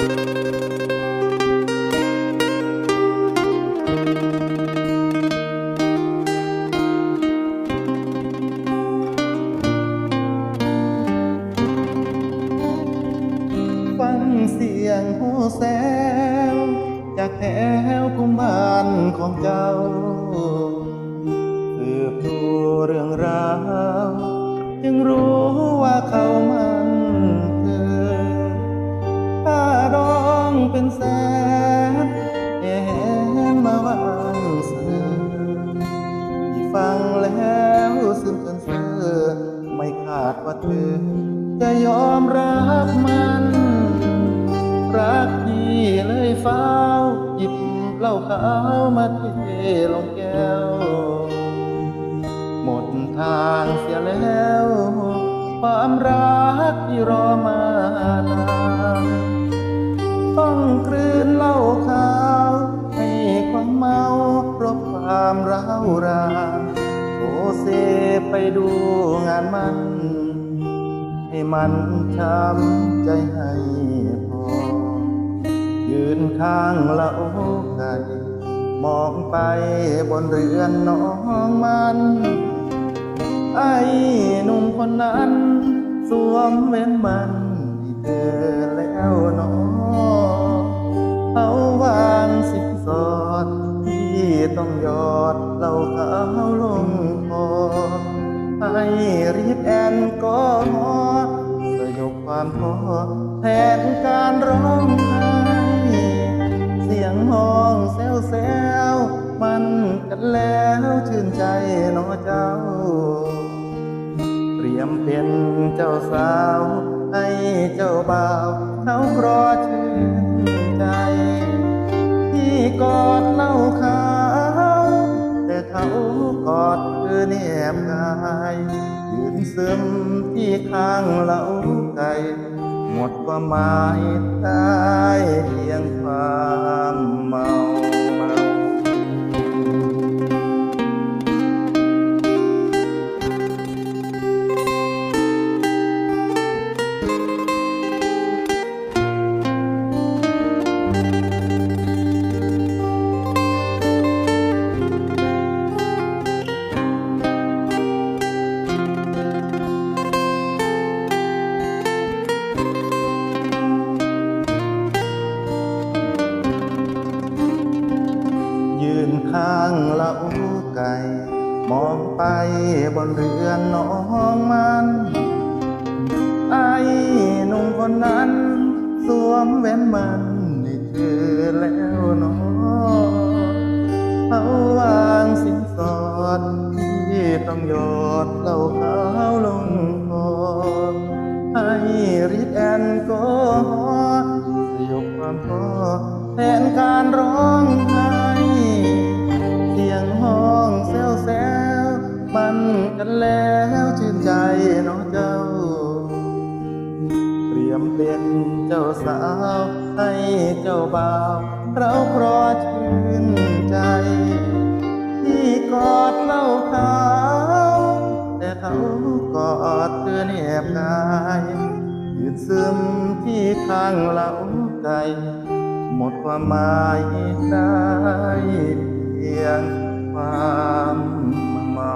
ฟังเสียงหูแซวจากแถวกุมารของเจ้าสืบดูเรื่องราว จึงรู้ว่าเขามันาดว่าเธอ จะยอมรับมัน รักพี่เลยเฝ้าหยิบเหล้าขาวมาเทลงแก้ว หมดทางเสียแล้ว ความรักที่รอมานานต้องกลืนเหล้าขาว ให้ความเมาเพราะความร้าวรา ดูงานมัน ให้มันช้ำใจให้พอ ยืนข้างเล้าไก่มองไปบนเรือนน้องมัน ไอ้หนุ่มคนนั้น สวมเว้นมันที่เธอแล้วน้องเขาวางสิบสอดที่ต้องยอดเหล่าขาวลง ให้รีบแอนก็ฮอสยบความท้อแทนการร้องไห้เสียงห้องแซวแซวมันกันแล้วชื่นใจเน้อเจ้า เตรียมเป็นเจ้าสาว ให้เจ้าบ่าวเขาครอชื่นใจ ที่กอด แนบกายยืนซึมที่ข้างเหล่าไก่หมดความหมายได้ ข้างเล้าไก่ มองไปบนเรือนน้องมัน ไอ้หนุ่มคนนั้น สวมแหวนมันให้เธอแล้วเน้องเขาวางสินสอดที่ต้องหยอดเหล้าขาวลงคอให้ริดแอนก็สยบความท้อแทนการร้องไห้ กันแล้วชื่นใจเน้องเจ้า เตรียมเป็นเจ้าสาวให้เจ้าบ่าวเราครอชื่นใจ ที่กอดเหล่าขาวแต่เขากอดเธอแนบกายยืนซึมที่ข้างเหล่าไก่หมดความหมายได้เพียงความเมา